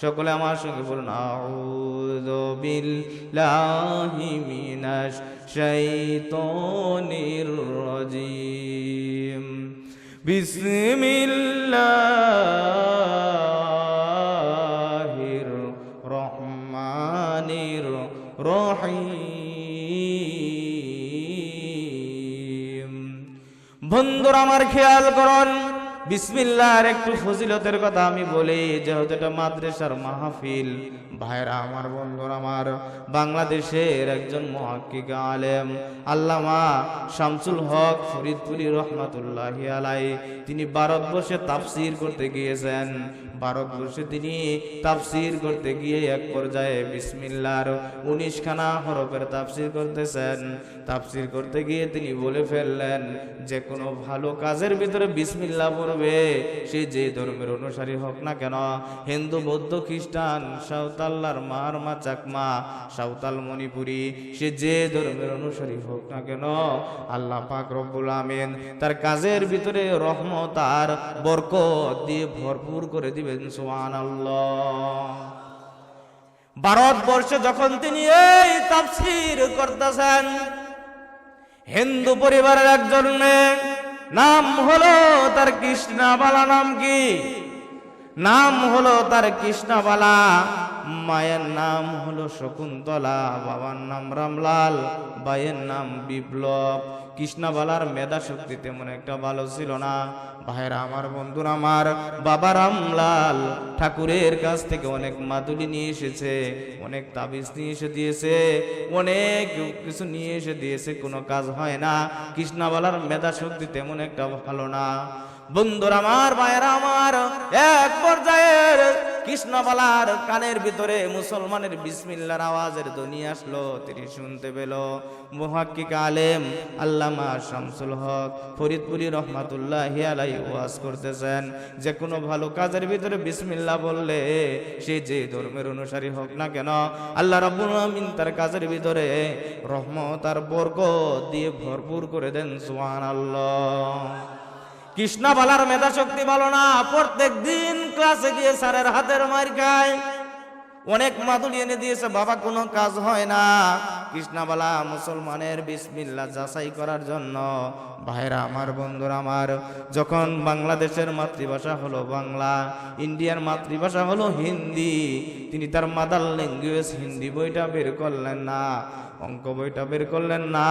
সকলে আমার সঙ্গে বলুন বিসমিল্লাহির রহমানির রহিম। বন্ধুরা আমার খেয়াল করুন বিসমিল্লাহর একটু ফজিলতের কথা আমি বলি, যেহেতু এটা মাদ্রাসার মাহফিল। ভাইরা আমার বন্ধুরা, আমার বাংলাদেশের একজন মহাক্কিক আলেম, আল্লামা শামসুল হক ফরিদপুরি রহমাতুল্লাহি আলাই তিনি ভারতবর্ষে তাফসির করতে গিয়েছেন। ভারতবর্ষে তিনি তাফসির করতে গিয়ে এক পর্যায়ে বিসমিল্লার উনিশ খানা হরফের তাফসির করতেছেন। তাফসির করতে গিয়ে তিনি বলে ফেললেন, যে কোনো ভালো কাজের ভিতরে বিসমিল্লা পড়বে, সে যে ধর্মের অনুসারী হোক না কেন। হিন্দু, বৌদ্ধ, খ্রিস্টান সাঁওতাল্লার মারমা, চাকমা, সাঁওতাল, মণিপুরি, সে যে ধর্মের অনুসারী হোক না কেন, আল্লাহ পাক রব্বুল আমিন তার কাজের ভিতরে রহমত আর বরকত দিয়ে ভরপুর করে দিবেন সুহান ভারতবর্ষে যখন তিনি এই তাফসির করতেছেন, হিন্দু পরিবারের একজন মেয়ে, নাম হলো তার কৃষ্ণাবালা, নাম কি? নাম হলো তার কৃষ্ণাবালা। মায়ের নাম হলো শকুন্তলা, বাবার নাম রামলাল, ভাইয়ের নাম বিপ্লব। কৃষ্ণাবালার মেধা শক্তি তেমন একটা ভালো ছিল না। ভাইরা আমার, বন্ধুরা আমার, বাবা রামলাল ঠাকুরের কাছ থেকে অনেক মাদুলি নিয়ে এসেছে, অনেক তাবিজ নিয়ে এসে দিয়েছে, অনেক কিছু নিয়ে এসে দিয়েছে, কোনো কাজ হয় না। কৃষ্ণাবালার মেধা শক্তি তেমন একটা ভালো না। বন্ধুরা আমার ভাইরা আমার, এক পর্যায়ের কৃষ্ণবালার কানের ভিতরে মুসলমানের বিসমিল্লার আওয়াজের ধ্বনি আসলো, তিনি শুনতে পেল। মুহাক্কিক আলেম আল্লামা শামসুল হক ফরিদপুরি রহমাতুল্লাহ আলাই ওয়াজ করতেছেন, যে কোনো ভালো কাজের ভিতরে বিসমিল্লা বললে সে যে ধর্মের অনুসারী হোক না কেন, আল্লাহ রাব্বুল আমিন তার কাজের ভিতরে রহমত আর বরকত দিয়ে ভরপুর করে দেন, সুবহানাল্লাহ। কৃষ্ণা বালার মেধা শক্তি ভালো না প্রত্যেক দিন ক্লাসে গিয়ে স্যারের হাতের মার খায়। অনেক মাদুলি এনে দিয়েছে, বাবা, কোনো কাজ হয় না। কৃষ্ণাবালা, মুসলমানের বিসমিল্লা যাচাই করার জন্য, ভাইরা আমার, বন্ধুরা আমার, যখন বাংলাদেশের মাতৃভাষা হলো বাংলা, ইন্ডিয়ার মাতৃভাষা হলো হিন্দি, তিনি তার মাদার ল্যাঙ্গুয়েজ হিন্দি বইটা বের করলেন না, অঙ্ক বইটা বের করলেন না।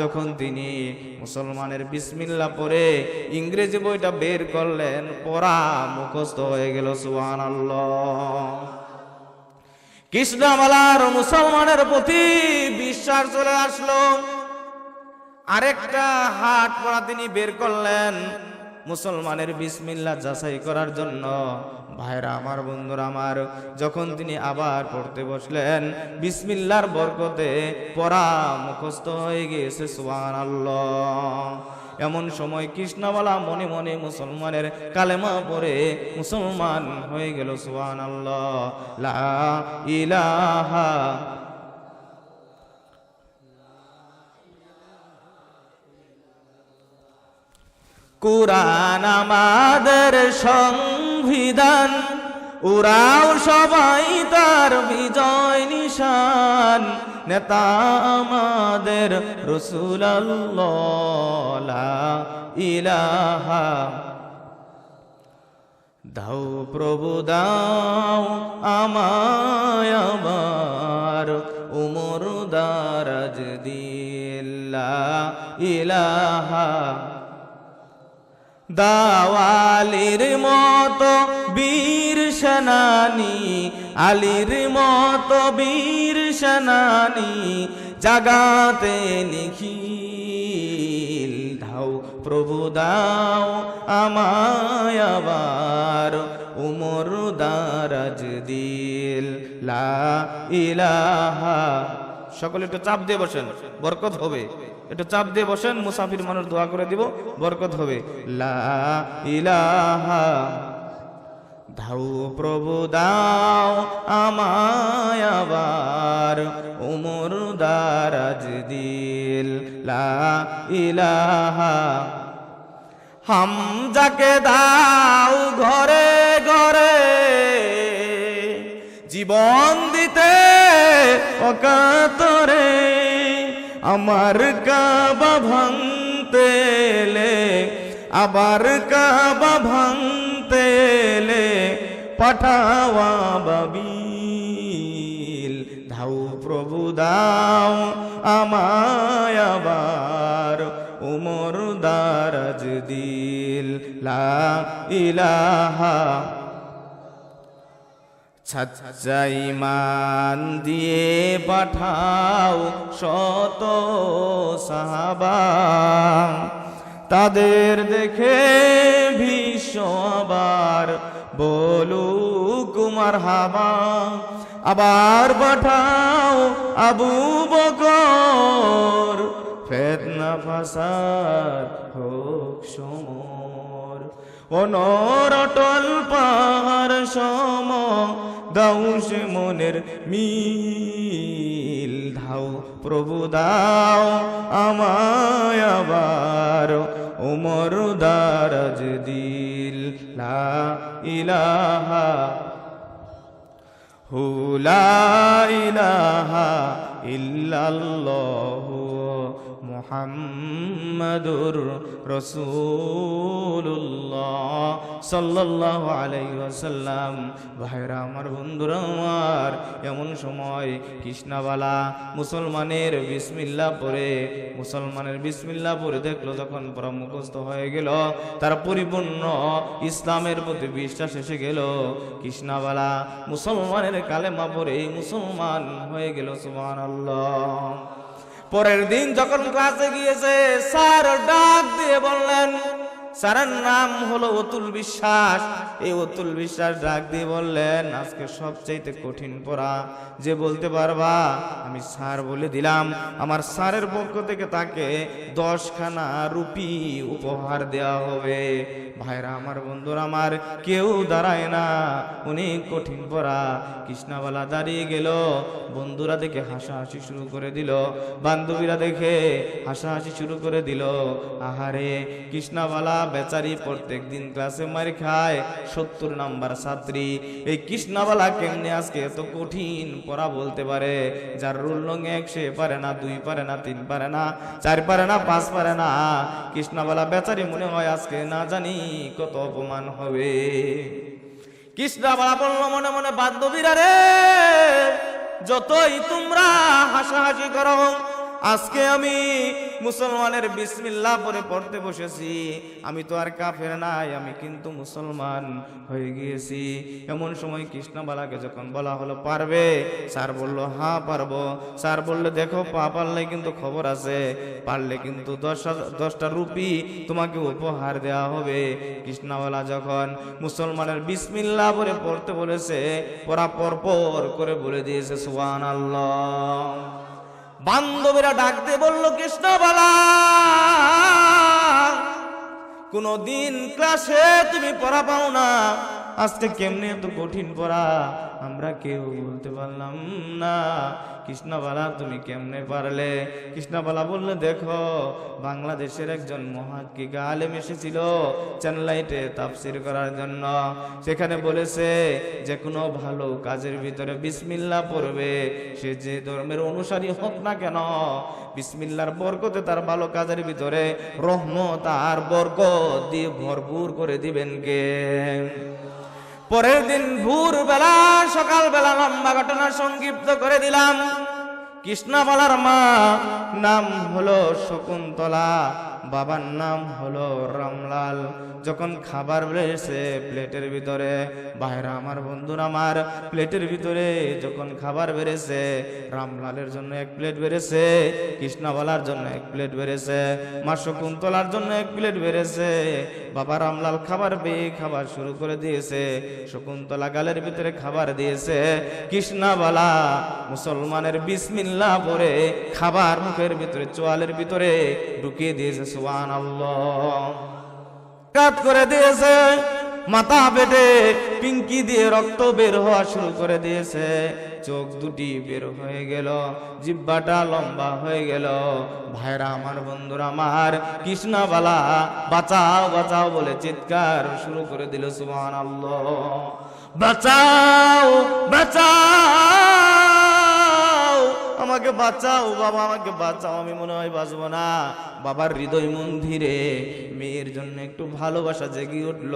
যখন তিনি মুসলমানের বিসমিল্লা পড়ে ইংরেজি বইটা বের করলেন, পড়া মুখস্থ হয়ে গেল সুহান কৃষ্ণমালার মুসলমানের প্রতি বিশ্বাস চলে আসলো। আরেকটা হাট পড়া তিনি বের করলেন মুসলমানের বিসমিল্লা যাচাই করার জন্য। ভাইরা আমার, বন্ধুরা আমার, যখন তিনি আবার পড়তে বসলেন, বিসমিল্লার বরকতে পড়া মুখস্থ হয়ে গিয়েছে সুবান এমন সময় কৃষ্ণবালা মনে মনে মুসলমানের কালেমা পরে মুসলমান হয়ে গেল সুবান আল্লাহ ইলাহা আমাদের সংবিধান উরাও সবাই তার বিজয় নিশান। নেতা আমাদের রসুল ইলাহা। দাও প্রভু, দাও আমার উমর দারাজ দিল্লা ইলাহা। দাওয়ালির মতো বীর সেনানি আলির মত বীর সেনানি জাগাতে নিখিল দাও প্রভু দাও আমায় উমর দারাজ দিল, লা ইলাহা। সকলে একটু চাপ দিয়ে বসেন, বরকত হবে। একটু চাপ দিয়ে বসেন, মুসাফির মানুষ দোয়া করে দিব, বরকত হবে। লা ইলাহা। দাও প্রভু দাও আমায় আবার, উমর দারাজ দিল লা ইলাহা। হামজাকে দাও ঘরে ঘরে, জীবন দিতে অকাতরে, আমার কাবা ভাঙতে আবার কাবা এলে পাঠাওয়া বাবিল। ধাউ প্রভু, দাও আমায় আবার উমর দারাজ দিল। লা ইলাহা ছাচ্চাই মান দিয়ে পাঠাও শত সাহাবা। তাদের দেখে ভীষ্ম আবার বলু কুমার হাবা আবার পাঠাও আবু বকর। ফেতনা ফাসাদ হোক সমর। অনর অটল পাহাড় সম দাউস মনের মিল। ধাও প্রভু দাও আমায় আবার উমর দারাজ দিল। লা ইলাহা হু লা ইলাহা ইল্লাল্লাহু মুহাম্মাদুর রাসূলুল্লাহ সাল্লাল্লাহু আলাইহি ওয়াসাল্লাম। ভাইরা আমার বন্ধুরা আমার, এমন সময় কৃষ্ণাবালা মুসলমানের বিসমিল্লাহ পরে, মুসলমানের বিসমিল্লাহ পরে দেখল যখন পরা মুখস্থ হয়ে গেল, তার পরিপূর্ণ ইসলামের প্রতি বিশ্বাস এসে গেল। কৃষ্ণাবালা মুসলমানের কালেমা পরে মুসলমান হয়ে গেল, সুবহানাল্লাহ। পরের দিন যখন ক্লাসে গিয়েছে, স্যার ডাক দিয়ে বললেন, স্যারের নাম হলো অতুল বিশ্বাস। এই অতুল বিশ্বাস ডাক দিয়ে বললেন, আজকে সবচাইতে কঠিন পড়া। যে বলতে পারবা, আমি স্যার বলে দিলাম। আমার স্যারের পক্ষ থেকে তাকে দশখানা রুপি উপহার দেওয়া হবে। ভাইরা আমার বন্ধুরা আমার, কেউ দাঁড়ায় না। অনেক কঠিন পড়া। কৃষ্ণাবালা দাঁড়িয়ে গেল। বন্ধুরা দেখে হাসাহাসি শুরু করে দিল। বান্ধবীরা দেখে হাসাহাসি শুরু করে দিল। আহারে কৃষ্ণাবালা বেচারি প্রত্যেক দিন ক্লাসে মার খায়। সত্তর নাম্বার ছাত্রী। এই কৃষ্ণাবালা কেমনে আজকে এত কঠিন পড়া বলতে পারে? যার রুল লং এক, সে পারে না, দুই পারে না, তিন পারে না, চার পারে না, পাঁচ পারে না। কৃষ্ণাবালা বেচারি মনে হয় আজকে না জানি কত অপমান হবে। কৃষ্ণা কৃষ্ণাবালা বলল মনে মনে বান্ধবীরা রে যতই তোমরা হাসাহাসি করো আজকে আমি মুসলমানের বিসমিল্লাহ পরে পড়তে বসেছি। আমি তো আর কাফের নাই, আমি কিন্তু মুসলমান হয়ে গিয়েছি। এমন সময় কৃষ্ণবালাকে যখন বলা হলো, পারবে? স্যার বলল হ্যাঁ পারব। স্যার বললে, দেখো পা পারলে কিন্তু খবর আছে। পারলে কিন্তু দশ দশটা রুপি তোমাকে উপহার দেওয়া হবে। কৃষ্ণবালা যখন মুসলমানের বিসমিল্লাহ পরে পড়তে বলেছে পর পর করে বলে দিয়েছে সুবান আল্লাহ বান্ধবীরা ডাকতে বলল কৃষ্ণ কৃষ্ণবালা কোনো দিন ক্লাসে তুমি পড়া পাও না। আজকে কেমনে এত কঠিন পড়া? আমরা কেউ বলতে পারলাম না। কৃষ্ণবালা, তুমি কেমনে পারলে? কৃষ্ণবালা বললে, দেখো, বাংলাদেশের একজন মহাকিক আলেম এসেছিল চ্যানেলাইটে তাফসির করার জন্য। সেখানে বলেছে যে কোনো ভালো কাজের ভিতরে বিসমিল্লাহ পড়বে। সে যে ধর্মের অনুসারী হোক না কেন, বিসমিল্লার বরকতে তার ভালো কাজের ভিতরে রহমত আর বরকত দিয়ে ভরপুর করে দিবেন কে? পরের দিন ভোর বেলা সকাল বেলা লম্বা ঘটনা সংক্ষিপ্ত করে দিলাম। কৃষ্ণবালার মা, নাম হলো শকুন্তলা। বাবার নাম হলো রামলাল। যখন খাবার বেড়েছে প্লেটের ভিতরে বাইরে আমার, বন্ধুর আমার, প্লেটের ভিতরে যখন খাবার বেড়েছে রামলালের জন্য এক প্লেট বেড়েছে কৃষ্ণবালার জন্য এক প্লেট বেড়েছে মা শকুন্তলার জন্য এক প্লেট বেড়েছে বাবা রামলাল খাবার পেয়ে খাবার শুরু করে দিয়েছে, শকুন্তলা গালের ভিতরে খাবার দিয়েছে কৃষ্ণাবালা মুসলমানের বিসমিল্লাহ পরে খাবার মুখের ভিতরে, চোয়ালের ভিতরে ঢুকিয়ে দিয়েছে সুবান কাট করে দিয়েছে, মাথা পেটে পিঙ্কি দিয়ে রক্ত বের হওয়া শুরু করে দিয়েছে। চোখ দুটি বের হয়ে গেল, জিব্বাটা লম্বা হয়ে গেল। ভাইরা আমার, বন্ধুরা আমার, কৃষ্ণাবালা, বাঁচাও বাঁচাও বলে চিৎকার শুরু করে দিল সুবহান বাঁচাও বাঁচাও! বাঁচাও, বাবা আমাকে বাঁচাও, আমি মনে হয় বাঁচবো না। বাবার হৃদয় মন্দিরে মেয়ের জন্য একটু ভালোবাসা জেগে উঠল।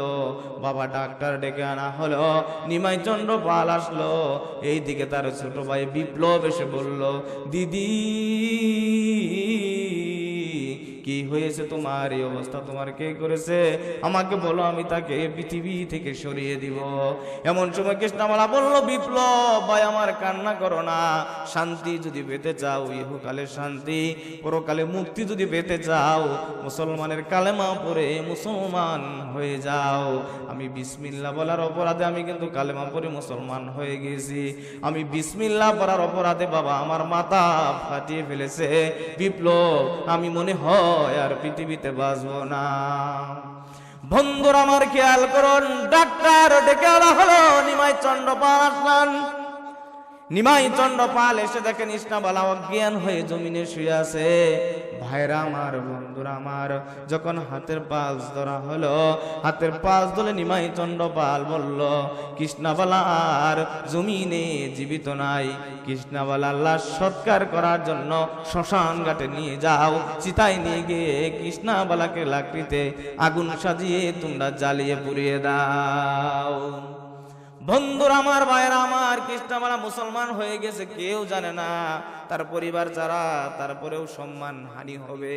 বাবা ডাক্তার ডেকে আনা হলো নিমাই চন্দ্র পাল আসলো। এইদিকে তার ছোট ভাই বিপ্লব এসে বলল, দিদি কি হয়েছে? তোমার এই অবস্থা তোমার কে করেছে? আমাকে বলো, আমি তাকে পৃথিবী থেকে সরিয়ে দিব। এমন সময় কৃষ্ণমালা বলল, বিপ্লব, ভাই, আমার কান্না করো না। শান্তি যদি পেতে চাও ইহুকালের শান্তি, পরকালে মুক্তি যদি পেতে চাও, মুসলমানের কালেমা পরে মুসলমান হয়ে যাও। আমি বিসমিল্লা বলার অপরাধে আমি কিন্তু কালেমা পরে মুসলমান হয়ে গেছি। আমি বিসমিল্লা পড়ার অপরাধে বাবা, আমার মাথা ফাটিয়ে ফেলেছে। বিপ্লব, আমি মনে হয় আর পৃথিবীতে বাঁচব না। বন্ধুরা আমার খেয়াল করুন, ডাক্তার ডেকে আনা হলো নিমাই চন্দ্র পাল আসলাম। নিমাই চন্দ্র পাল এসে দেখেন ইসনাবালা অজ্ঞান হয়ে জমিনে শুয়ে আছে। ভাইরা আমার, বন্ধুরা আমার, যখন হাতের পালস ধরা হলো, হাতের পালস ধরে নিমাই চন্দ্র পাল বলল কৃষ্ণাবালা আর জমিনে জীবিত নাই। কৃষ্ণাবালা লাশ সৎকার করার জন্য শ্মশান ঘাটে নিয়ে যাও। চিতায় নিয়ে গিয়ে কৃষ্ণাবালাকে লাকড়িতে আগুন সাজিয়ে তোমরা জ্বালিয়ে পুড়িয়ে দাও। বন্ধুর, আমার ভাইয়ের, আমার কৃষ্ণমালা মুসলমান হয়ে গেছে, কেউ জানে না। তার পরিবার যারা তারপরেও সম্মান হানি হবে।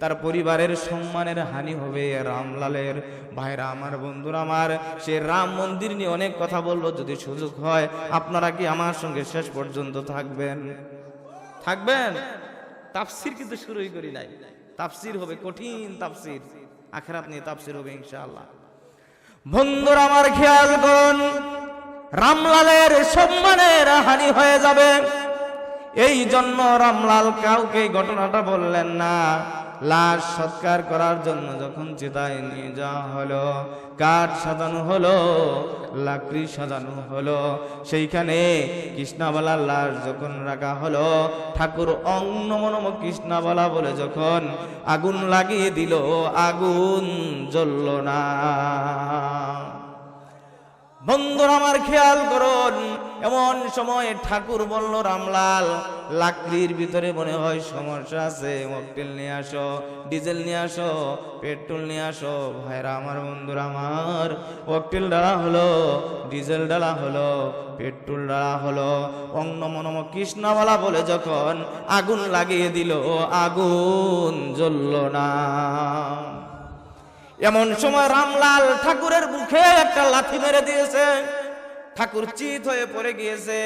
তার পরিবারের সম্মানের হানি হবে রামলালের। ভাইরা আমার বন্ধুরা, আমার সে রাম মন্দির নিয়ে অনেক কথা বলল, যদি সুযোগ হয়, আপনারা কি আমার সঙ্গে শেষ পর্যন্ত থাকবেন? থাকবেন? তাফসির কিন্তু শুরুই করি নাই। তাফসির হবে কঠিন তাফসির। আখেরাত নিয়ে তাফসির হবে ইনশাআল্লাহ। বন্ধুরা, আমার খেয়াল করুন রামলালের সম্মানের হানি হয়ে যাবে। এই জন্য রামলাল কাউকে ঘটনাটা বললেন না। লাশ সৎকার করার জন্য যখন চিতায় নিয়ে যাওয়া হলো, কাঠ সাজানো হলো, লাকড়ি সাজানো হলো, সেইখানে কৃষ্ণাবালার লাশ যখন রাখা হলো, ঠাকুর অন্নমনম কৃষ্ণাবালা বলে যখন আগুন লাগিয়ে দিল, আগুন জ্বলল না। বন্ধুরা আমার খেয়াল করুন। এমন সময় ঠাকুর বলল, রামলাল, লাকড়ির ভিতরে মনে হয় সমস্যা আছে। মকটেল নিয়ে আসো, ডিজেল নিয়ে আসো, পেট্রোল নিয়ে আসো। ভাইরা আমার, বন্ধুরা আমার, মকটেল ডালা হলো, ডিজেল ডালা হলো, পেট্রোল ডালা হলো। অন্য মনম কৃষ্ণাওয়ালা বলে যখন আগুন লাগিয়ে দিল, আগুন জ্বলল না। এমন সময় রামলাল ঠাকুরের মুখে একটা লাথি মেরে দিয়েছে। ঠাকুর চিত হয়ে পড়ে গিয়েছে।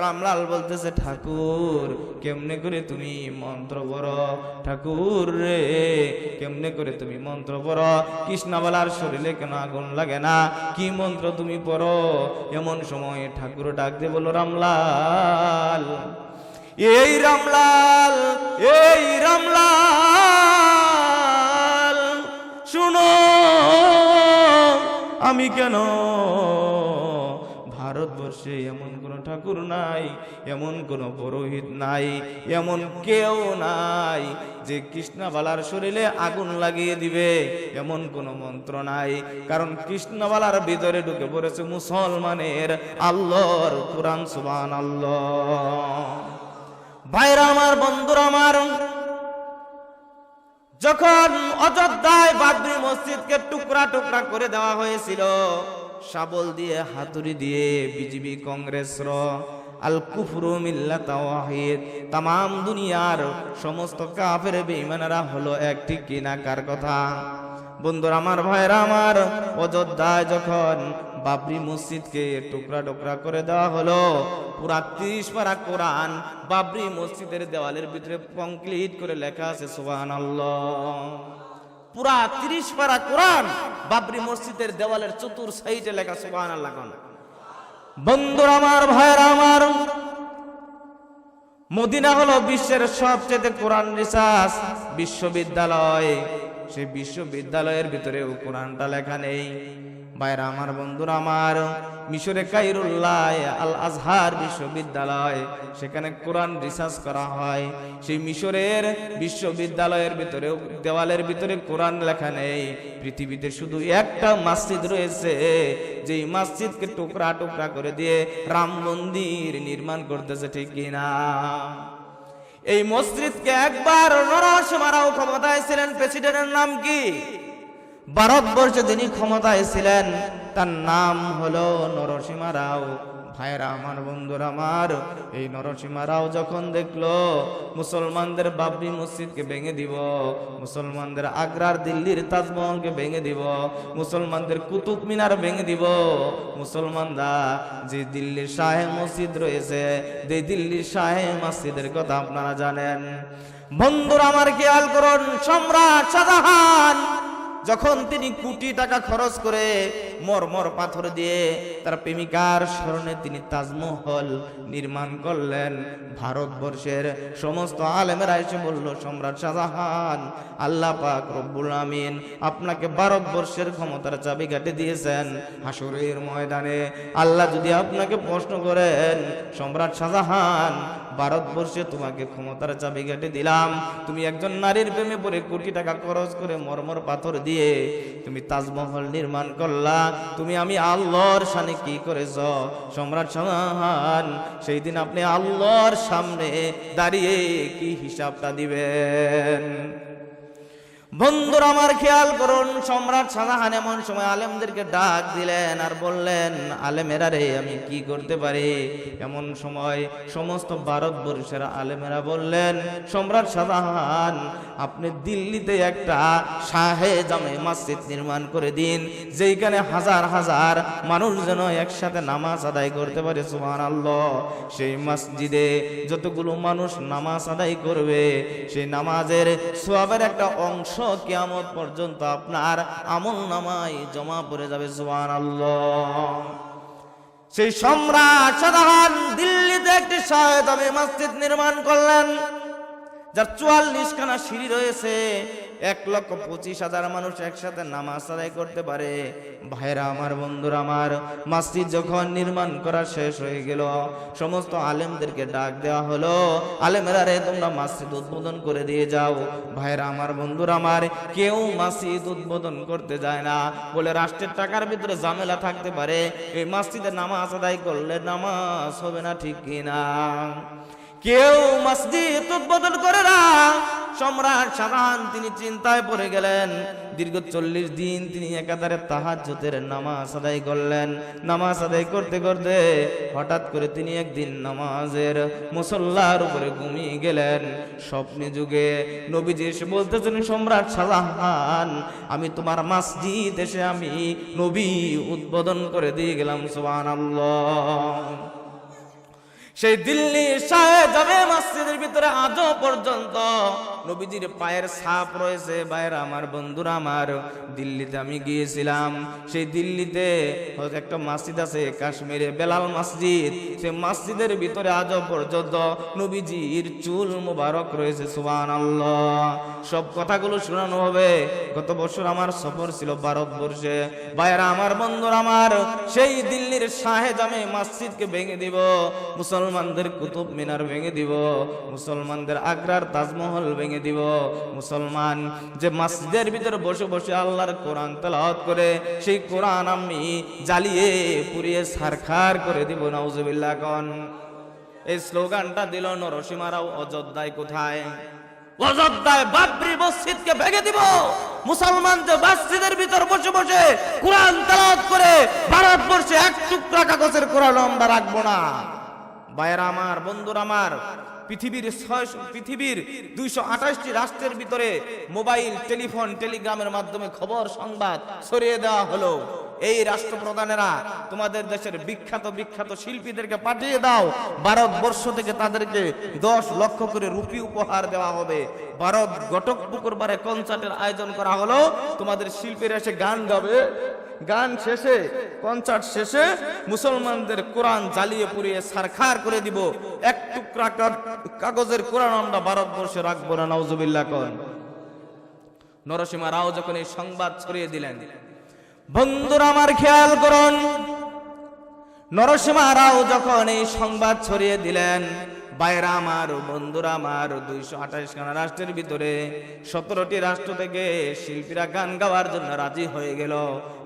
রামলাল বলতেছে, ঠাকুর, কেমনে করে তুমি মন্ত্র পড়ো? ঠাকুর রে, কেমনে করে তুমি মন্ত্র পড়ো? কৃষ্ণাবালার শরীরে কেন আগুন লাগে না? কি মন্ত্র তুমি পড়ো? এমন সময় ঠাকুর ডাক দিয়ে বলো রামলাল, এই রামলাল এই রামলাল শুনো, আমি কেন ভারতবর্ষে এমন কোন ঠাকুর নাই, এমন কোন পুরোহিত নাই, এমন কেউ নাই যে কৃষ্ণবালার শরীরে আগুন লাগিয়ে দিবে, এমন কোন মন্ত্র নাই। কারণ কৃষ্ণবালার ভিতরে ঢুকে পড়েছে মুসলমানের আল্লাহর কোরআন সুবান আল্লাহ ভাইরা আমার, বন্ধুরা আমার যখন অযোধ্যায় বাবরি মসজিদকে টুকরা টুকরা করে দেওয়া হয়েছিল, শাবল দিয়ে, হাতুড়ি দিয়ে বিজেপি কংগ্রেস র আল কুফরু মিল্লাত ওয়াহিদ তাম দুনিয়ার সমস্ত কাফের বেঈমানেরা হলো একটি কিনা কার কথা। বন্ধুরা, আমার ভাইরা আমার অযোধ্যায় যখন বাবরি মসজিদকে টুকরা টুকরা করে দেওয়া হলো। পুরা তিরিশ পারা কোরআন বাবরি মসজিদের দেওয়ালের ভিতরে কমপ্লিট করে লেখা আছে সুবান পুরা তিরিশ পারা কোরআন বাবরি মসজিদের দেওয়ালের চতুর সাইডে লেখা সুবান আল্লাহ বন্ধুরা আমার ভাইরা আমার, মদিনা হলো বিশ্বের সবচেয়ে কোরআন রিসার্চ বিশ্ববিদ্যালয়। সেই বিশ্ববিদ্যালয়ের ভিতরেও কোরআনটা লেখা নেই। বাইরা আমার বন্ধুরা আমার, মিশরে কাইরুল্লাহ আল আজহার বিশ্ববিদ্যালয়, সেখানে কোরআন রিসার্চ করা হয়। সেই মিশরের বিশ্ববিদ্যালয়ের ভিতরে দেওয়ালের ভিতরে কোরআন লেখা নেই। পৃথিবীতে শুধু একটা মসজিদ রয়েছে, যেই মসজিদকে টুকরা টুকরা করে দিয়ে রাম মন্দির নির্মাণ করতেছে, ঠিক কিনা? এই মসজিদকে একবার নরস মারাও ক্ষমতায় ছিলেন প্রেসিডেন্টের নাম কি? ভারতবর্ষে যিনি ক্ষমতায় ছিলেন, তার নাম হলো নরসিমা রাও। ভাইরা আমার বন্ধুরা, আমার। এই নরসিমা রাও যখন দেখল, মুসলমানদের বাবরি মসজিদকে ভেঙে দিব, মুসলমানদের আগ্রার দিল্লির তাজমহলকে ভেঙে দিব, মুসলমানদের কুতুব মিনার ভেঙে দিব, মুসলমানরা যে দিল্লির শাহে মসজিদ রয়েছে, যে দিল্লির শাহে মসজিদের কথা আপনারা জানেন। বন্ধুরা, আমার খেয়াল করুন, সম্রাট শাহজাহান যখন তিনি কোটি টাকা খরচ করে মরমর পাথর দিয়ে তার প্রেমিকার স্মরণে তিনি তাজমহল নির্মাণ করলেন। ভারতবর্ষের সমস্ত আলেমেরা এসে বলল, সম্রাট শাহজাহান, আল্লাহ পাক রব্বুল আমিন আপনাকে ভারতবর্ষের ক্ষমতার চাবিকাঠি দিয়েছেন। হাসুরের ময়দানে আল্লাহ যদি আপনাকে প্রশ্ন করেন, সম্রাট শাহজাহান ভারতবর্ষে তোমাকে ক্ষমতার চাবি কেটে দিলাম। তুমি একজন নারীর প্রেমে পড়ে কোটি টাকা খরচ করে মরমর পাথর দিয়ে তুমি তাজমহল নির্মাণ করলা। তুমি আমি আল্লাহর সামনে কি করেছ? সম্রাট সমাহান সেই দিন আপনি আল্লাহর সামনে দাঁড়িয়ে কি হিসাবটা দিবেন? বন্ধুরা আমার খেয়াল করুন, সম্রাট শাহজাহান এমন সময় আলেমদেরকে ডাক দিলেন আর বললেন, আলেমেরা রে, আমি কি করতে পারি? এমন সময় সমস্ত ভারতবর্ষের আলেমেরা বললেন, সম্রাট শাহজাহান, আপনি দিল্লিতে একটা শাহে জামে মসজিদ নির্মাণ করে দিন, যেইখানে হাজার হাজার মানুষ যেন একসাথে নামাজ আদায় করতে পারে সুমান আল্লাহ সেই মসজিদে যতগুলো মানুষ নামাজ আদায় করবে, সেই নামাজের সোয়াবের একটা অংশ কিয়ামত পর্যন্ত আপনার আমল নামায় জমা পড়ে যাবে জোয়ান সেই সম্রাট সাধারণ দিল্লিতে একটি সহায়তা মসজিদ নির্মাণ করলেন, যার চুয়াল্লিশখানা সিঁড়ি রয়েছে। এক লক্ষ পঁচিশ হাজার মানুষ একসাথে নামাজ আদায় করতে পারে। ভাইরা আমার, বন্ধুরা আমার, মাসজিদ যখন নির্মাণ করা শেষ হয়ে গেল, সমস্ত আলেমদেরকে ডাক দেওয়া হলো, আলেমেরা রে, তোমরা মসজিদ উদ্বোধন করে দিয়ে যাও। ভাইরা আমার, বন্ধুরা আমার, কেউ মসজিদ উদ্বোধন করতে যায় না। বলে রাষ্ট্রের টাকার ভিতরে ঝামেলা থাকতে পারে। এই মসজিদে নামাজ আদায় করলে নামাজ হবে না, ঠিক কিনা? কেউ মসজিদ উদ্বোধন করে না। সম্রাট শাহজাহান তিনি চিন্তায় পড়ে গেলেন। দীর্ঘ চল্লিশ দিন তিনি একাধারে তাহাজ্জুদের নামাজ আদায় করলেন। নামাজ আদায় করতে করতে হঠাৎ করে তিনি একদিন নামাজের মুসল্লার উপরে ঘুমিয়ে গেলেন। স্বপ্নে যুগে নবীজি এসে বলতেছেন, সম্রাট শাহজাহান আমি তোমার মসজিদ এসে আমি নবী উদ্বোধন করে দিয়ে গেলাম, সুবহানাল্লাহ। সেই দিল্লি যাবে মসজিদের ভিতরে আজও পর্যন্ত। নবীজির পায়ের ছাপ রয়েছে বাইর আমার, বন্ধুরা আমার। দিল্লিতে আমি গিয়েছিলাম। সেই দিল্লিতে একটা মসজিদ আছে, কাশ্মীরে বেলাল মসজিদ। সেই মসজিদের ভিতরে আজও পর্যন্ত নবীজির চুল মুবারক রয়েছে সুবান আল্লাহ সব কথাগুলো শোনানো হবে। গত বছর আমার সফর ছিল ভারতবর্ষে। বাইরা আমার, বন্ধুরা আমার, সেই দিল্লির শাহে জামে মসজিদকে ভেঙে দিব। মুসলমানদের কুতুব মিনার ভেঙে দিব, মুসলমানদের আগ্রার তাজমহল ভেঙে দিব। মুসলমান যে মসজিদের ভিতরে বসে বসে আল্লাহর কোরআন তেলাওয়াত করে, সেই কোরআন আমি জ্বালিয়ে, পুড়িয়ে সারখার করে দিব, নাউজুবিল্লাহ কন। এই স্লোগানটা দিল নরসিমারাও, অযোধ্যায় কোথায়? অযোধ্যায় বাবরি মসজিদকে ভেঙে দিব। মুসলমান যে মসজিদের ভিতর বসে বসে কোরআন তেলাওয়াত করে, ভারতবর্ষে এক টুকরা কাগজের কোরআন আমরা রাখব না। ভাইয়েরা আমার, বন্ধুরা আমার, পৃথিবীর ছয় পৃথিবীর দুইশো আঠাশটি রাষ্ট্রের ভিতরে মোবাইল, টেলিফোন, টেলিগ্রামের মাধ্যমে খবর, সংবাদ ছড়িয়ে দেওয়া হলো। এই রাষ্ট্রপ্রধানেরা, তোমাদের দেশের বিখ্যাত বিখ্যাত শিল্পীদেরকে পাঠিয়ে দাও। ভারতবর্ষ থেকে তাদেরকে দশ লক্ষ করে রুপি উপহার দেওয়া হবে। ভারত ঘটক পুকুরবারে কনসার্টের আয়োজন করা হলো। তোমাদের শিল্পীরা এসে গান গাবে। গান শেষে, কনসার্ট শেষে মুসলমানদের কোরআন জ্বালিয়ে পুড়িয়ে সারখার করে দিব। এক টুকরা কাগজের কোরআন আমরা ভারতবর্ষে রাখব না নওজুবিল্লাহ কন। নরসিমা রাও যখন এই সংবাদ ছড়িয়ে দিলেন বন্ধুরা আমার খেয়াল করুন। নরসিমা রাও যখন এই সংবাদ ছড়িয়ে দিলেন, বাইরা আমার বন্ধুরা আমার দুইশো আঠাইশ খানা রাষ্ট্রের ভিতরে সতেরোটি রাষ্ট্র থেকে শিল্পীরা গান গাওয়ার জন্য রাজি হয়ে গেল।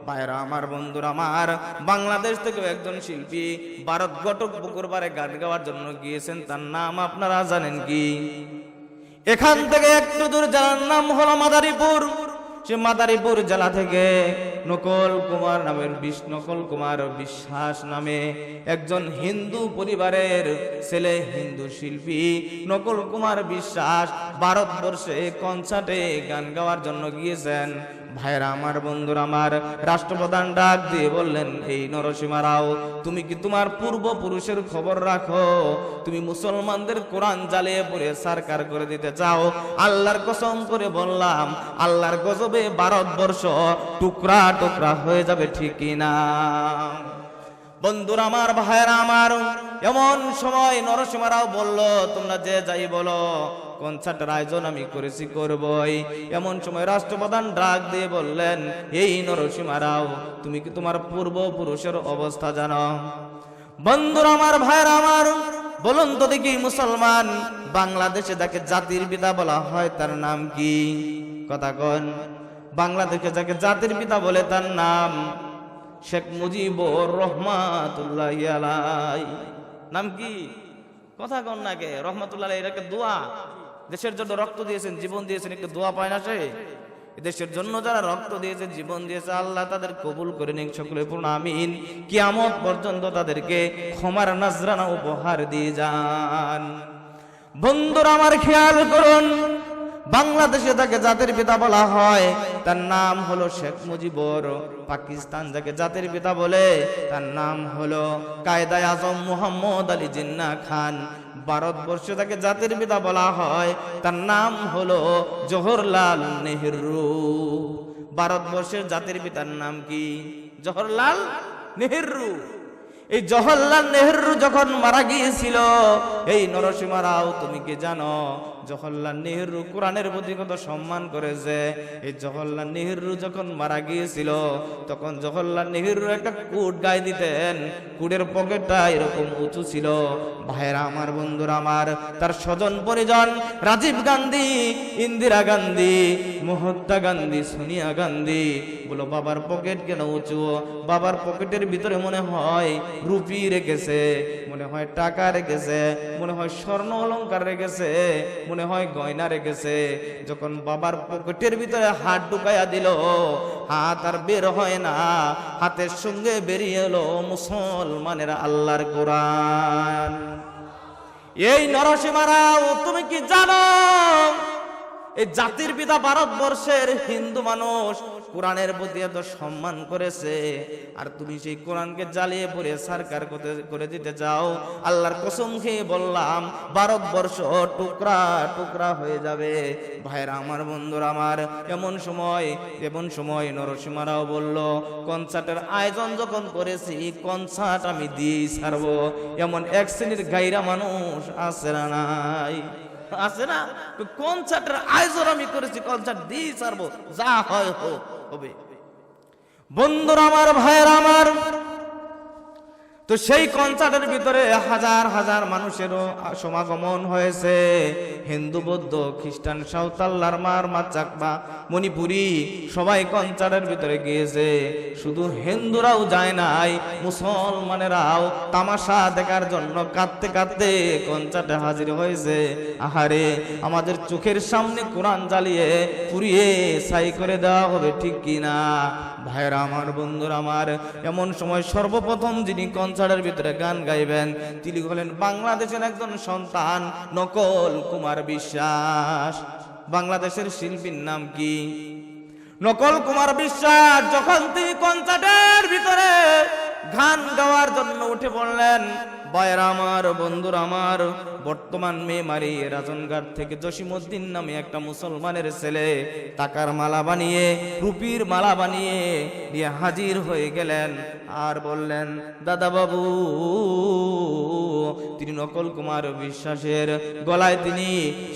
বাইরা আমার বন্ধুরা আমার, বাংলাদেশ থেকে একজন শিল্পী ভারত ঘটক পুকুরবারে গান গাওয়ার জন্য গিয়েছেন, তার নাম আপনারা জানেন কি? এখান থেকে একটু দূর জেলার নাম হলো মাদারীপুর। সে মাদারীপুর জেলা থেকে নকল কুমার নামের বিশ নকল কুমার বিশ্বাস নামে একজন হিন্দু পরিবারের ছেলে, হিন্দু শিল্পী নকল কুমার বিশ্বাস ভারতবর্ষে কনসার্টে গান গাওয়ার জন্য গিয়েছেন। ভাইরা আমার বন্ধুর, আমার রাষ্ট্রপ্রধান ডাক দিয়ে বললেন, এই নরসীমা রাও তুমি কি তোমার পূর্বপুরুষের খবর রাখো? তুমি মুসলমানদের কোরআন জ্বালিয়ে পড়ে সরকার করে দিতে চাও। আল্লাহর কসম করে বললাম, আল্লাহর গজবে ভারতবর্ষ টুকরা টুকরা হয়ে যাবে ঠিকই না বন্ধুরা আমার, ভাইয়েরা আমার, এমন সময় নরসিংহরাও বলল, তোমরা যে যাই বলো কনসার্টের আয়োজন আমি করেছি, করবই। এমন সময় রাষ্ট্রপ্রধান ডাক দিয়ে বললেন, এই নরসিংহরাও, তুমি কি তোমার পূর্বপুরুষের অবস্থা জানো? বন্ধুরা আমার, ভাইয়েরা আমার, বলুন তো দেখি মুসলমান, বাংলাদেশে যাকে জাতির পিতা বলা হয়, তার নাম কি? কথা কন। বাংলাদেশে যাকে জাতির পিতা বলে, তার নাম শেখ মুজিবুর রহমাতুল্লাহ আলাই নাম কি? কথা কন নাকে রহমাতুল্লাহ এটাকে দোয়া। দেশের জন্য রক্ত দিয়েছেন, জীবন দিয়েছেন, একটু দোয়া পায় না সে? দেশের জন্য যারা রক্ত দিয়েছে, জীবন দিয়েছে, আল্লাহ তাদের কবুল করে নিক সকলে, পূর্ণ আমিন। কিয়ামত পর্যন্ত তাদেরকে ক্ষমার নাজরানা উপহার দিয়ে যান। বন্ধুরা, আমার খেয়াল করুন বাংলাদেশে তাকে জাতির পিতা বলা হয়, তার নাম হলো শেখ মুজিবুর। পাকিস্তান যাকে জাতির পিতা বলে, তার নাম হলো কায়দায় আজম মুহাম্মদ আলী জিন্না খান। ভারতবর্ষ তাকে জাতির পিতা বলা হয়, তার নাম হলো জওহরলাল নেহরু। ভারতবর্ষের জাতির পিতার নাম কি? জওহরলাল নেহরু। এই জওহরলাল নেহরু যখন মারা গিয়েছিল, এই নরসিমা রাও, তুমি কি জানো জওহরলাল নেহরু কোরআনের প্রতি কত সম্মান করেছে। এই জওহরলাল নেহরু যখন মারা গিয়েছিল, তখন জওহরলাল নেহরু একটা কুট গায়ে দিতেন। কুটের পকেটটা এরকম উঁচু ছিল। ভাইরা আমার, বন্ধুরা আমার, তার স্বজন পরিজন, রাজীব গান্ধী, ইন্দিরা গান্ধী, মহাত্মা গান্ধী, সোনিয়া গান্ধী, বলো বাবার পকেট কেন উঁচু? বাবার পকেটের ভিতরে মনে হয় রুপি রেখেছে। মনে হয় টাকা রেখেছে মনে হয় স্বর্ণ অলংকার রেখেছে মনে হয় গয়না রেখেছে যখন বাবার পকেটের ভিতরে হাত ঢুকাইয়া দিল, হাত আর বের হয় না, হাতের সঙ্গে বেরিয়ে এলো মুসলমানের আল্লাহর কোরআন। এই নরসিমারাও তুমি কি জানো? এই জাতির পিতা ভারতবর্ষের হিন্দু মানুষ কোরআনের প্রতি এত সম্মান করেছে। আর তুমি সেই কোরআনকে জ্বালিয়ে পড়ে সরকার করে দিতে চাও। আল্লাহর কসম খেয়ে বললাম ভারতবর্ষ টুকরা টুকরা হয়ে যাবে। ভাইরা আমার, বন্ধুরা আমার, এমন সময় এমন সময় নরসিমারাও বলল, কনসার্টের আয়োজন যখন করেছি, কনসার্ট আমি দিয়েই ছাড়বো। এমন এক শ্রেণির গাইরা মানুষ আছে না নাই? আছে না? কনসার্টের আয়োজন আমি করেছি, কনসার্ট দিয়ে ছাড়বো। যা হয় হোক। হবে। বন্ধুরা আমার ভাইয়ের আমার তো সেই কনসার্টের ভিতরে হাজার হাজার মানুষেরও সমাগমন হয়েছে। হিন্দু, বৌদ্ধ, খ্রিস্টান, সাঁওতাল, লারমার, মাচাকবা, মণিপুরি সবাই কনসার্টের ভিতরে গিয়েছে। শুধু হিন্দুরাও যায় নাই, মুসলমানেরাও তামাশা দেখার জন্য কাঁদতে কাঁদতে কনসার্টে হাজির হয়েছে। আহারে, আমাদের চোখের সামনে কোরআন জ্বালিয়ে পুড়িয়ে সাই করে দেওয়া হবে ঠিক কিনা? ভাইরা আমার, বন্ধুরা আমার, এমন সময় সর্বপ্রথম যিনি কনসার্টের ভিতরে গান গাইবেন, তিনি হলেন বাংলাদেশের একজন সন্তান, নকল কুমার বিশ্বাস। বাংলাদেশের শিল্পীর নাম কি? নকল কুমার বিশ্বাস, যখন তিনি কনসার্টের ভিতরে গান গাওয়ার জন্য উঠে পড়লেন। বয়ের আমার, বন্ধুর আমার, বর্তমান মেয়ে মেমারি রাজনঘাট থেকে জসিমুদ্দিন নামে একটা মুসলমানের ছেলে টাকার মালা বানিয়ে, রুপির মালা বানিয়ে দিয়ে হাজির হয়ে গেলেন। আর বললেন, দাদা বাবু, তিনি নকল কুমার বিশ্বাসের গলায় তিনি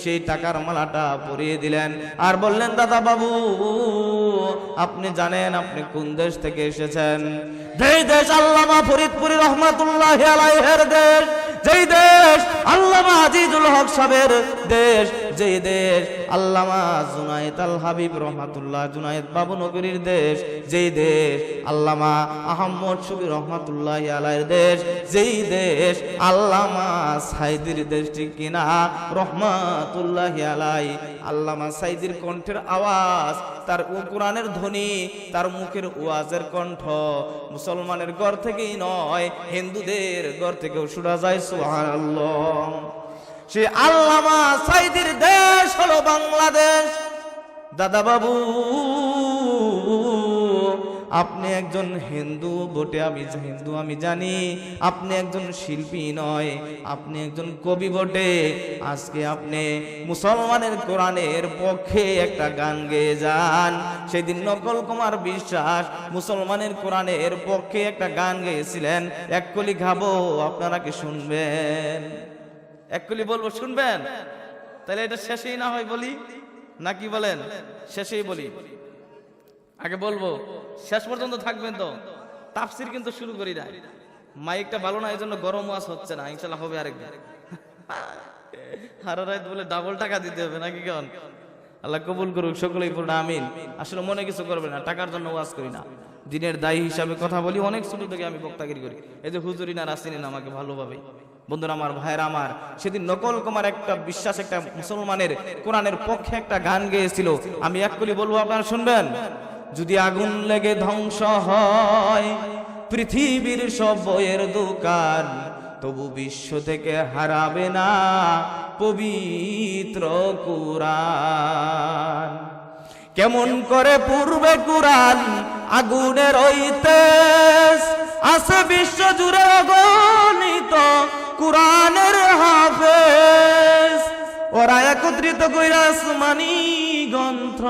সেই টাকার মালাটা পরিয়ে দিলেন। আর বললেন, দাদা বাবু, আপনি জানেন আপনি কোন দেশ থেকে এসেছেন? যেই দেশ আল্লামা ফরিদপুরি রহমাতুল্লাহ আলাইহের দেশ যেই দেশ আল্লামা আজিজুল হক সাহেবের দেশ যেই দেশ, আল্লামা জুনায়েদ আল হাবিব রহমাতুল্লাহ, জুনায়েদ বাবু নগরীর দেশ, যেই দেশ, আল্লামা আহম্মদ শফি রহমাতুল্লাহ আলাইয়ের দেশ, যেই দেশ, আল্লামা সাইদির দেশ, ঠিক কিনা? রহমাতুল্লাহ আলাই আল্লামা সাইদির কণ্ঠের আওয়াজ, তার কোরআনের ধ্বনি, তার মুখের ওয়াজের কণ্ঠ মুসলমানের ঘর থেকেই নয়, হিন্দুদের ঘর থেকেও শোনা যায়, সুবহানাল্লাহ। সে আল্লামা সাইদির দেশ হলো বাংলাদেশ। দাদা বাবু আপনি একজন হিন্দু, বটে আমি হিন্দু, আমি জানি। আপনি একজন শিল্পী নয়, আপনি একজন কবি বটে। আজকে আপনি মুসলমানের কোরআনের পক্ষে একটা গান গেয়ে যান। সেদিন নকল কুমার বিশ্বাস মুসলমানের কোরআনের পক্ষে একটা গান গেয়েছিলেন। এক কলি খাব আপনারা কি শুনবেন? এক কলি বলব, শুনবেন? তাহলে এটা শেষেই না হয় বলি? নাকি বলেন? শেষেই বলি। আগে বলব, শেষ পর্যন্ত থাকবেন তো। তাফসির কিন্তু শুরু করি না মাইকটা ভালো না এই জন্য গরম ওয়াজ হচ্ছে না ইনশাল্লাহ হবে আরেকদিন। হারা রাত বলে ডাবল টাকা দিতে হবে নাকি কেমন আল্লাহ কবুল করুক, সকলেই পূর্ণ আমিন। আসলে মনে কিছু করবে না, টাকার জন্য ওয়াজ করি না। দিনের দায়ী হিসাবে কথা বলি, অনেক ছোট থেকে আমি বক্তাগিরি করি। এই যে হুজুরি না রাসিনী আমাকে ভালোভাবে। বন্ধুরা আমার, ভাইয়েরা আমার, সেদিন নকল কুমার একটা বিশ্বাস, একটা মুসলমানের কোরআনের পক্ষে একটা গান গেয়েছিল। আমি এক কলি বলব, আপনারা শুনবেন? যদি আগুন লেগে ধ্বংস হয়, পৃথিবীর সব বইয়ের দোকান তবু বিশ্ব থেকে হারাবে না পবিত্র কুরআন। কেমন করে পূর্বে কুরআন আগুনের ওই আছে বিশ্ব জুড়ে অগণিত কুরআনের হাফেজ। ওরা একত্রিত কইরা গ্রন্থ।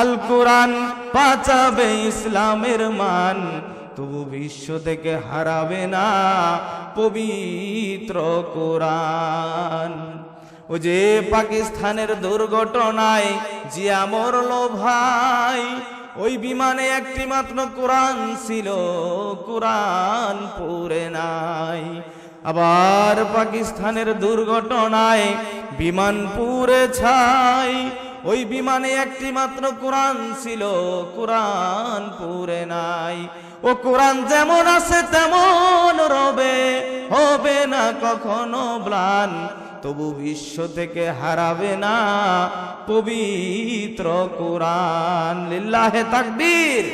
আল কোরআন বাঁচাবে ইসলামের মান। তবু বিশ্ব থেকে হারাবে না পবিত্র কোরআন। ও যে পাকিস্তানের দুর্ঘটনায় জিয়া মরল ভাই ওই বিমানে একটি মাত্র কোরআন ছিল, কোরআন পড়ে নাই। আবার পাকিস্তানের দুর্ঘটনায় বিমান পুরে ছাই। ওই বিমানে একটি মাত্র কোরআন ছিল, কোরআন পুরে নাই। ও কোরআন যেমন আছে তেমন রবে, হবে না কখনো ব্লান। তবু বিশ্ব থেকে হারাবে না পবিত্র কোরআন। লিল্লাহে তাকবীর।